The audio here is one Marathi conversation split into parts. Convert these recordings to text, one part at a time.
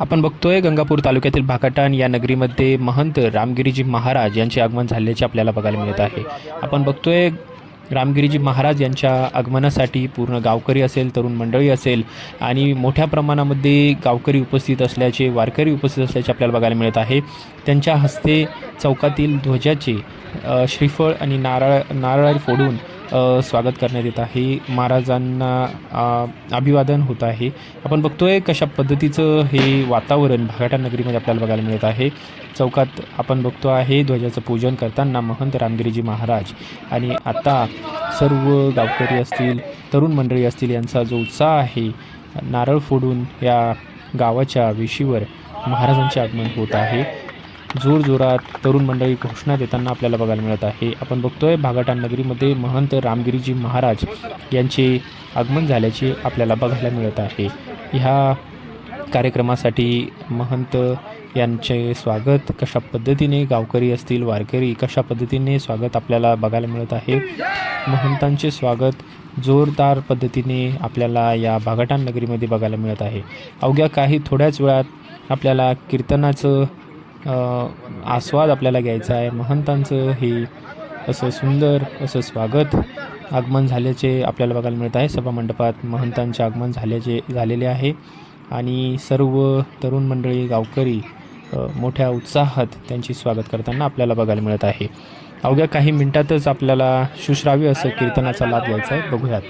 आपण बघतोय गंगापूर तालुक्यातील भाकाटाण या नगरीमध्ये महंत रामगिरीजी महाराज यांचे आगमन झाल्याचे आपल्याला बघायला मिळत आहे. आपण बघतोय रामगिरीजी महाराज यांच्या आगमनासाठी पूर्ण गावकरी असेल तरुण मंडळी असेल आणि मोठ्या प्रमाणामध्ये गावकरी उपस्थित असल्याचे वारकरी उपस्थित असल्याचे आपल्याला बघायला मिळत आहे. त्यांच्या हस्ते चौकातील ध्वजाचे श्रीफळ आणि नारळ नारळ फोडून स्वागत करण्यात येत आहे. महाराजांना अभिवादन होत आहे. आपण बघतोय कशा पद्धतीचं हे वातावरण भागाटा नगरीमध्ये आपल्याला बघायला मिळत आहे. चौकात आपण बघतो आहे ध्वजाचं पूजन करताना महंत रामगिरीजी महाराज आणि आता सर्व गावकरी असतील तरुण मंडळी असतील यांचा जो उत्साह आहे नारळ फोडून या गावाच्या वेशीवर महाराजांचे आगमन होत आहे. जोरजोरात तरुण मंडळी घोषणा देताना आपल्याला बघायला मिळत आहे. आपण बघतोय भागाटान नगरीमध्ये महंत रामगिरीजी महाराज यांचे आगमन झाल्याचे आपल्याला बघायला मिळत आहे. ह्या कार्यक्रमासाठी महंत यांचे स्वागत. कशा पद्धतीने गावकरी असतील वारकरी कशा पद्धतीने स्वागत आपल्याला बघायला मिळत आहे? महंतांचे स्वागत जोरदार पद्धतीने आपल्याला या भागाटान नगरीमध्ये बघायला मिळत आहे. अवघ्या काही थोड्याच वेळात आपल्याला कीर्तनाचं आस्वाद आपल्याला घ्यायचा आहे. महंतांचं हे असं सुंदर असं स्वागत आगमन झाल्याचे आपल्याला बघायला मिळत आहे. सभामंडपात महंतांचे आगमन झाल्याचे झालेले आहे. आणि सर्व तरुण मंडळी गावकरी मोठ्या उत्साहात त्यांची स्वागत करताना आपल्याला बघायला मिळत आहे. अवघ्या काही मिनिटातच आपल्याला सुश्राव्य असं कीर्तनाचा लाभ घ्यायचा आहे. बघूयात.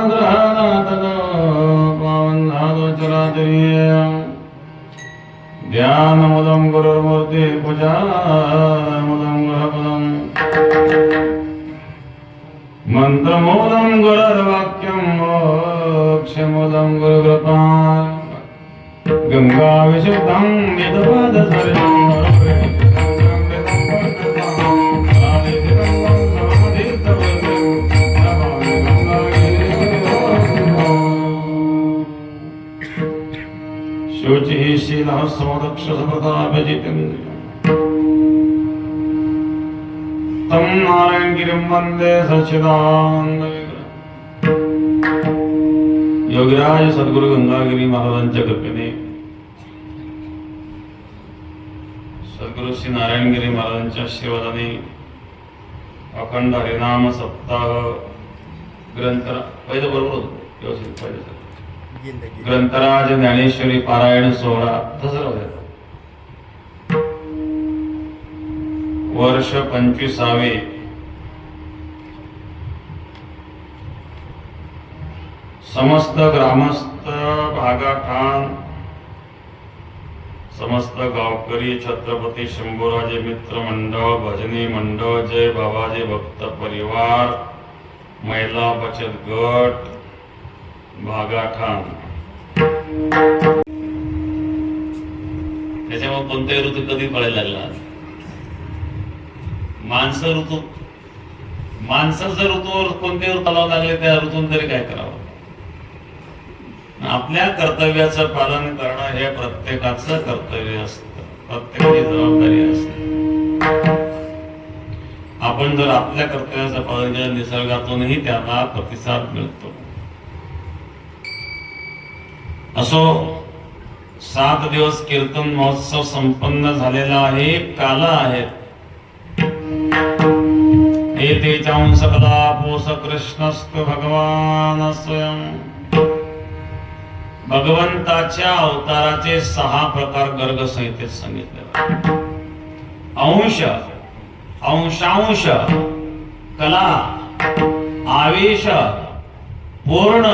त्वमसानग्रहणातन पावन्नादोचराचर्येय ध्यानमुदं गुरुर्मूर्ति पूजामुदं गुरुपदम्। मन्त्रमूलं गुरुर्वाक्यं मोक्षमुदं गुरुकृपा गङ्गा विशुद्धं शुचिः शीलः समदक्षसप्रतापजितेन्द्रियम् तं नारायणगिरिं वन्दे सच्चिदानन्द योगिराज सद्गुरु गंगागिरी महाराजांच्या कृपेने सद्गुरु श्री नारायणगिरी महाराजांच्या आशीर्वादाने अखंड हरिनाम सप्ताह ग्रंथ पहिलं बरोबर होतं. व्यवस्थित पाहिजे सर. ग्रंथराज ज्ञानेश्वरी पारायण सोहळा दसरा. वर्ष पंचवीसावे. समस्त ग्रामस्थ भागाठाण. समस्त गावकरी छत्रपती शंभूराजे मित्र मंडळ भजनी मंडळ जय बाबाजी भक्त परिवार महिला बचत गट भागाठाण त्याच्यामुळे कोणताही ऋतू कधी कळायला लागला? माणसं ऋतू. माणसाचं ऋतूवर कोणते ऋतू लावं लागले त्या ऋतून तरी काय करावं? आपल्या कर्तव्याचं पालन करणं हे प्रत्येकाचं कर्तव्य असतं. प्रत्येकाची जबाबदारी असते. आपण जर आपल्या कर्तव्याचं पालन केलं निसर्गातूनही त्याला प्रतिसाद मिळतो. असो सात दिवस कीर्तन महोत्सव संपन्न झालेला आहे काला आहेत एतेचां सकला पोस भगवान स्वयं. भगवंताच्या अवताराचे सहा प्रकार गर्ग संहितेत सांगितले. अंश अंशांश कला आवेश पूर्ण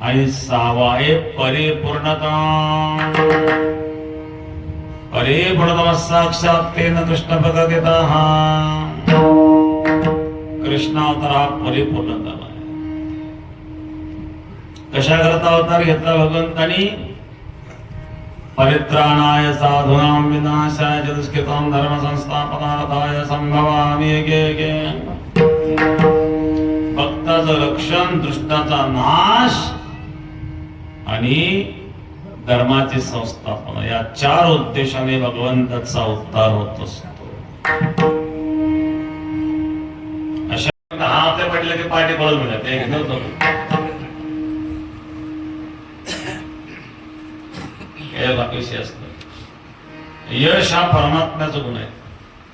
आणि सहावा आहे परिपूर्णता परिपूर्णतम साक्षात तेन कृष्ण भगवत हा कृष्णावतार हा परिपूर्णता आहे कशा करता अवतार घेतला भगवंतानी? परित्राणाय साधूनां विनाशाय चतुष्कृतां धर्म संस्थापनार्थाय संभवामि एके एके। भक्ताचं रक्षण दृष्टाचा नाश आणि धर्माची संस्थापना. या चार उद्देशाने भगवंताचा उद्धार होत असतो. अशा हा आपल्या पडले की पाठी बळ मिळत ते बाकीशी असत यश हा परमात्म्याचा गुण आहे.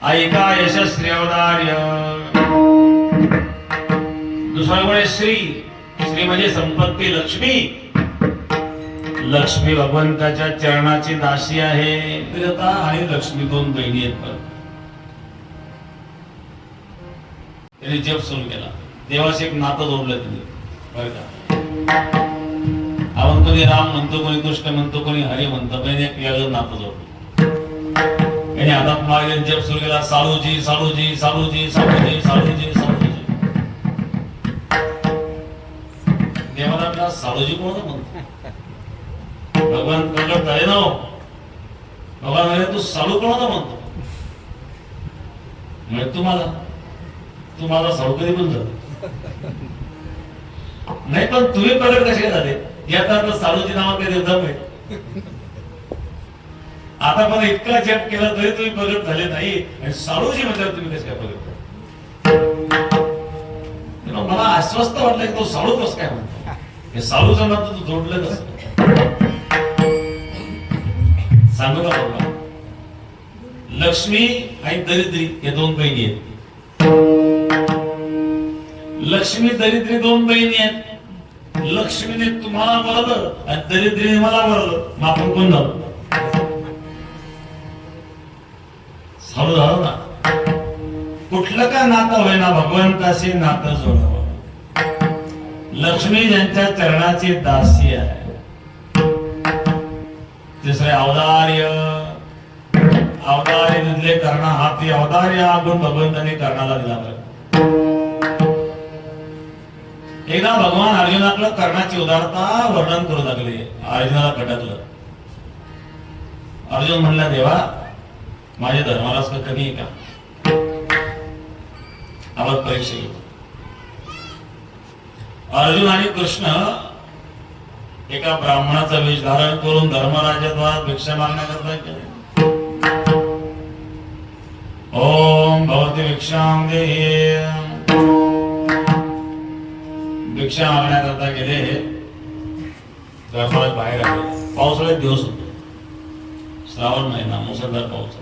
ऐका यशस्वी अवधार्य. दुसरा गुण आहे श्री. श्री म्हणजे संपत्ती लक्ष्मी. लक्ष्मी भगवंताच्या चरणाची दासी आहे. प्रियता आणि लक्ष्मी दोन बहिणी आहेत पण त्याने जप सुरू केला. देवाशी एक नातं जोडलं तिने. आपण कोणी राम म्हणतो कोणी कृष्ण म्हणतो कोणी हरी म्हणतो पण एक वेगळं नातं जोडलं. आणि हातात मागे जप सुरू केला साळूजी साळूजी साळूजी साळूजी साळूजी साळूजी. देवाला साळूजी कोण म्हणतो? भगवान प्रगट झाले ना भगवान म्हणे तू साळू कोणाला म्हणतो म्हणजे तू माझा तू माझा साळू कधी पण झाला नाही पण तुम्ही प्रगट कसे झाले याचा अर्थ साडूची नावात काही देवता आहे आता पण इतका जप केला तरी तुम्ही प्रगट झाले नाही आणि साळूजी म्हणजे तुम्ही कसे काय प्रगट मला अस्वस्थ वाटलं की तो साळू कस काय म्हणतो हे साळूचं नातं तू जोडलं कसं सांगू का बघा लक्ष्मी आणि दरिद्री या दोन बहिणी आहेत. लक्ष्मी दरिद्री दोन बहिणी आहेत. लक्ष्मीने तुम्हाला वरलं आणि दरिद्रीने मला वरलं मग आपण कोण झालो साळू झालं ना. कुठलं का नातं होईना भगवंताशी नातं जोडावं. लक्ष्मी ज्यांच्या चरणाची दासी आहे. तिसरे अवदार्य अवदार्य तिथले करणा हा ती अवदार्य हा गुण भगवंताने कर्णाला दिला बरं. एकदा भगवान अर्जुनाकडं कर्णाची उदारता वर्णन करू लागले. अर्जुनाला कटकलं. अर्जुन म्हणला देवा माझ्या धर्मालाच का कमी आहे का? आपण परीक्षा घेऊ अर्जुन आणि कृष्ण एका ब्राह्मणाचा वेश धारण करून धर्मराजाद्वारा भिक्षा मागण्याकरता केले. ओम भवती भिक्षाम भिक्षा मागण्याकरता गेले. धर्मराज बाहेर आले. पावसाळ्यात दिवस होते. श्रावण महिना मुसळधार पाऊस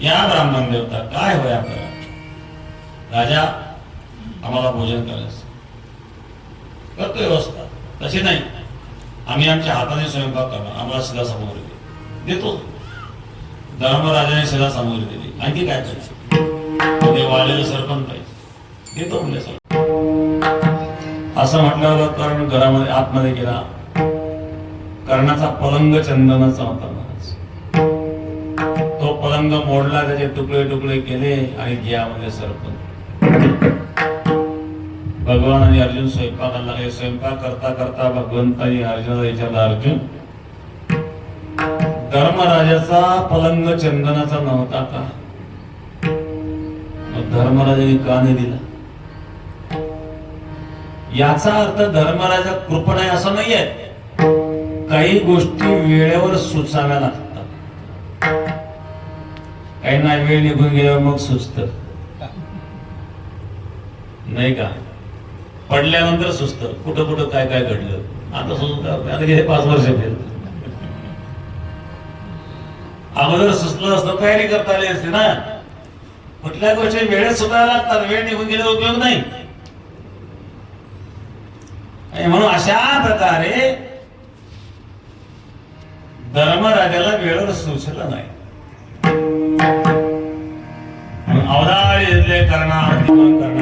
या ब्राह्मण देवता काय होय आपल्याला? राजा आम्हाला भोजन करायचं. करतो व्यवस्था तशी नाही. आम्ही आमच्या हाताने स्वयंपाक करणार आम्हाला शिला सामग्री दे. देतो. धर्मराजाने शिला सामग्री दिली. आणखी काय करायचं? म्हणजे ते वाळलेलं सरपण पाहिजे देतो म्हणजे सर. असं म्हटल्यावर कर्ण घरामध्ये आतमध्ये गेला. कर्णाचा पलंग चंदनाचा होता महाराज तो पलंग मोडला त्याचे तुकडे तुकडे केले आणि जियामध्ये म्हणजे सरपण भगवान आणि अर्जुन स्वयंपाकाला लागले. स्वयंपाक करता करता भगवंतानी अर्जुनाला विचारला अर्जुन धर्मराजाचा पलंग चंदनाचा नव्हता का? धर्मराजाने का नाही दिला? याचा अर्थ धर्मराजा कृपण आहे असं नाहीये. काही गोष्टी वेळेवर सुचाव्या लागतात. काही नाही वेळ निघून गेल्यावर मग सुचत. नाही का? पडल्यानंतर सुस्त. कुठं कुठं काय काय घडलं. आता सुचत आता गेले पाच वर्ष फिर अगोदर सुचलं असतं तयारी करता आली असते ना. कुठल्या गोष्टी वेळेत सुटायला लागतात वेळ निघून गेले उपयोग नाही. आणि म्हणून अशा प्रकारे धर्मराजाला वेळेवर सुचलं नाही. म्हणून अवधार्य करणार.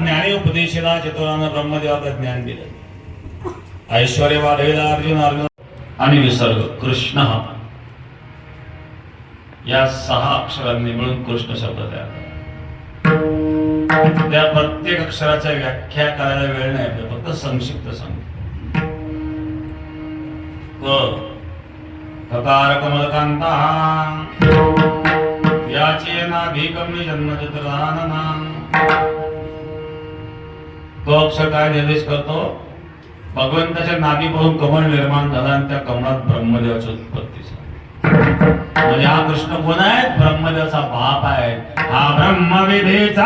ज्ञाने ज्ञानी चतुरानं ब्रह्मदेवाचं ज्ञान दिलं ऐश्वर वाढविला अर्जुन अर्जुन आणि विसर्ग कृष्ण या सहा अक्षरांनी मिळून कृष्ण शब्द तयार त्या प्रत्येक अक्षराच्या व्याख्या करायला वेळ नाही आपल्या फक्त संक्षिप्त सांग ककार कमलकांता याचे नाभिकम्य जन्म चतुरानना तो अक्षर काय निर्देश करतो. भगवंताच्या नादीपासून कमळ निर्माण झाला आणि त्या कमळात ब्रह्मदेवाची उत्पत्ती म्हणजे हा कृष्ण कोण आहे ब्रह्मदेवाचा बाप आहे हा ब्रह्मविधेचा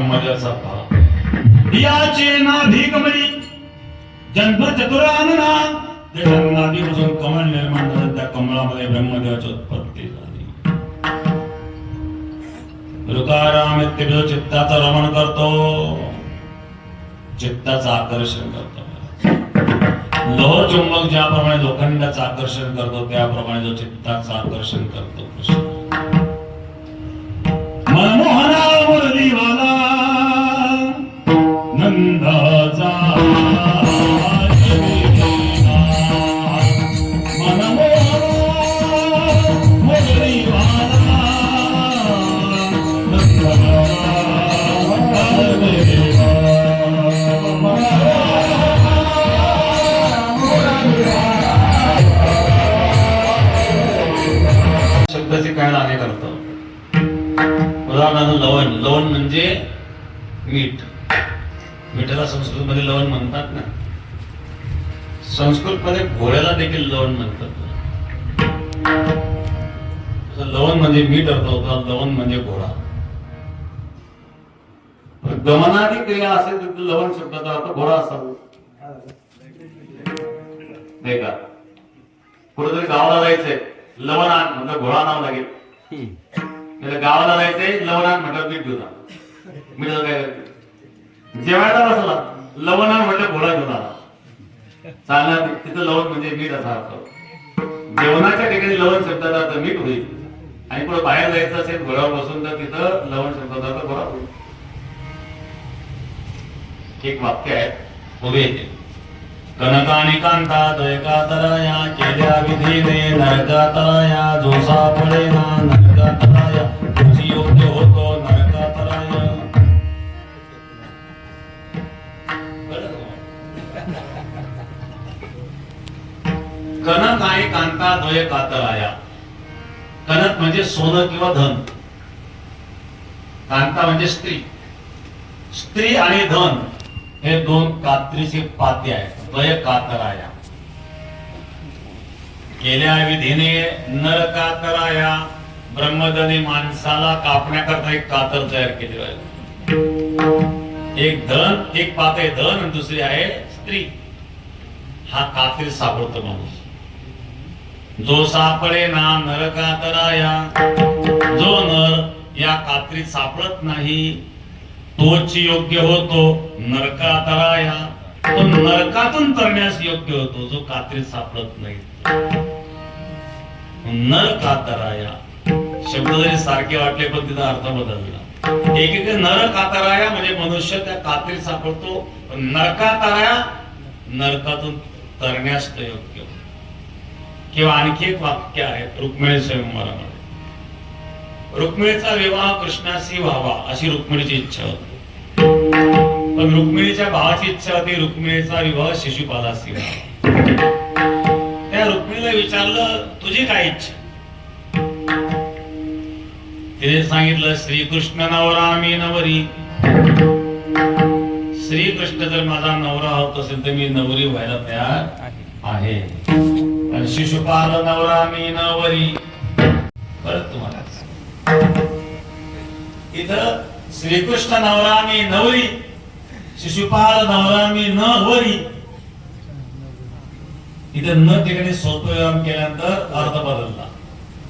ब्रह्मजाचा भाव याचे नाभी कमळी जन्म चतुरानना ते जन्मादीपासून कमळ निर्माण झालं त्या कमळामध्ये ब्रह्मदेवाची उत्पत्ती झाली. ऋकाराम इत्यादी चित्ताचं रमण करतो चित्ताचं आकर्षण करतो. लोह चुंबक ज्याप्रमाणे लोखंडाचं आकर्षण करतो त्याप्रमाणे जो चित्ताचं आकर्षण करतो कृष्ण. அமராவதி வளா संस्कृतमध्ये लवण म्हणतात ना? संस्कृतमध्ये घोड्याला देखील लवण म्हणतात. लवण म्हणजे मीठ अर्थ होता लवण म्हणजे घोडा. पण गमनादी क्रिया असेल तर लवण शब्दाचा अर्थ घोडा असावा नाही का? कुठेतरी गावाला जायचंय लवण म्हणजे घोडा नाव लागेल. गावाला जायचंय लवण आण म्हटलं मीठ घेऊन मीठ काय जेवायला बसला. लवण आण म्हटलं घोडा घेऊन आला. चालणार तिथं लवण म्हणजे मीठ असा अर्थ जेवणाच्या ठिकाणी लवण शब्दाचा अर्थ मीठ होईल. आणि पुढे बाहेर जायचं असेल घोड्यावर बसून तर तिथं लवण शब्दाचा अर्थ घोडा होईल. एक वाक्य आहे. उभे येते कनकानी कांता द्वैकातराया केल्या विधीने नरकातराया जो पडेना नरकातराया. कनक आहे कांता द्वय कातराया. कनक म्हणजे सोनं किंवा धन. कांता म्हणजे स्त्री. स्त्री आणि धन हे दोन कात्रीचे पाते आहेत. द्वय कातराया. केल्या विधीने नर कातराया. ब्रह्मदने माणसाला कापण्याकरता एक कातर तयार केलेलं आहे. एक धन एक पात आहे धन आणि दुसरी आहे स्त्री. हा कात्री सापडतो माणूस. जो सापडे ना नर कातराया जो नर या कात्रीत सापडत नाही तोच योग्य होतो नरकातराया तो नरकातून तरण्यास योग्य होतो जो कात्रीत सापडत नाही. नरकातराया शब्द जरी सारखे वाटले पण तिचा अर्थ बदलला. एक एक नर कातराया म्हणजे मनुष्य त्या कात्रीत सापडतो नरकाताराया नरकातराया नरकातून तरण्यास तो योग्य होतो. किंवा आणखी एक वाक्य आहे रुक्मिणी स्वयंवरामध्ये रुक्मिणीचा विवाह कृष्णाशी व्हावा अशी रुक्मिणीची इच्छा होती. पण रुक्मिणीच्या भावाची इच्छा होती रुक्मिणीचा विवाह शिशुपालाशी व्हावा. त्या रुक्मिणीला विचारलं तुझी काय इच्छा? तिने सांगितलं श्रीकृष्ण नवरा मी नवरी. श्रीकृष्ण जर माझा नवरा होत असेल तर मी नवरी व्हायला तयार आहे. आणि शिशुपाल नवरा मी नवरी. परत तुम्हाला. इथं श्रीकृष्ण नवरा मी नवरी शिशुपाल नवरा. मी न वरी इथं न ठिकाणी स्वल्पविराम केल्यानंतर अर्थ बदलला.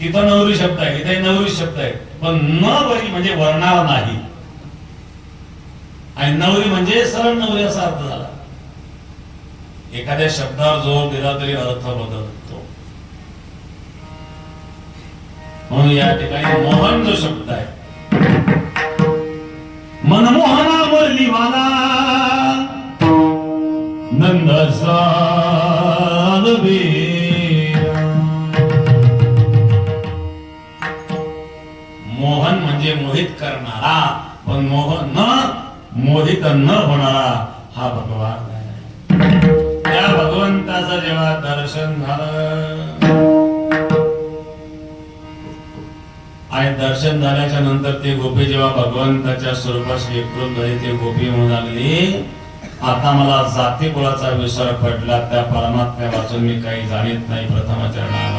तिथं नवरी शब्द आहे इथे नवरी शब्द आहे. पण न वरी म्हणजे वर्णार नाही. आणि नवरी म्हणजे सरळ नवरी असा अर्थ झाला. एखाद्या शब्दावर जोर दिला तरी अर्थ बदलतो. म्हणून या ठिकाणी मोहन जो शब्द आहे मनमोहना मुरलीवाला नंद मोहन म्हणजे मोहित करणारा पण मोहन न मोहित न होणारा हा भगवान देवा दर्शन झालं. आणि दर्शन झाल्याच्यानंतर ते गोपी जेव्हा भगवंताच्या स्वरूपाशी एकूण झाली ते गोपी म्हणू लागली आता मला जाती कुळाचा विसर पडला त्या परमात्म्या वाचून मी काही जाणीत नाही प्रथमाचरणाला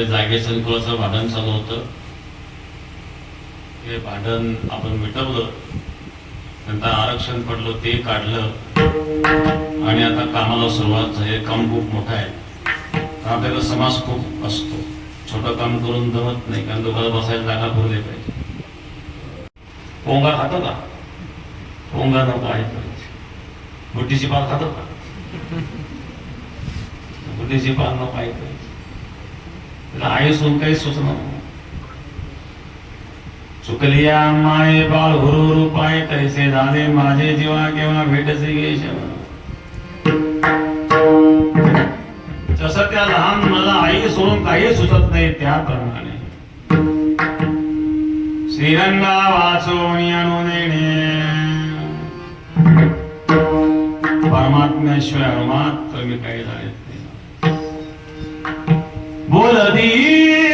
आपल्या जागेचं थोडंसं भांडण चालू होतं. ते भांडण आपण मिटवलं. नंतर आरक्षण पडलं ते काढलं. आणि आता कामाला सुरुवात झाली. काम खूप मोठं आहे. कारण आपल्याला समाज खूप असतो. छोटं काम करून जमत नाही कारण दोघांना बसायला जागा भरली पाहिजे. पोंगा खातो का? पोंगा नको आहे पाहिजे बुट्टीची पान खातो का? बुटीची पान नको आहे पाहिजे आई काही चुकलिया माये बाळ हुरुरु पाय तैसे झाले माझे जीवा केव्हा भेटसे गेशव जसं त्या लहान मला आई सोडून काही सुचत नाही त्याप्रमाणे. श्रीरंगा वाचून आणून येणे परमात्म्याशिवाय मात्र मी काही झाले 我的地狱。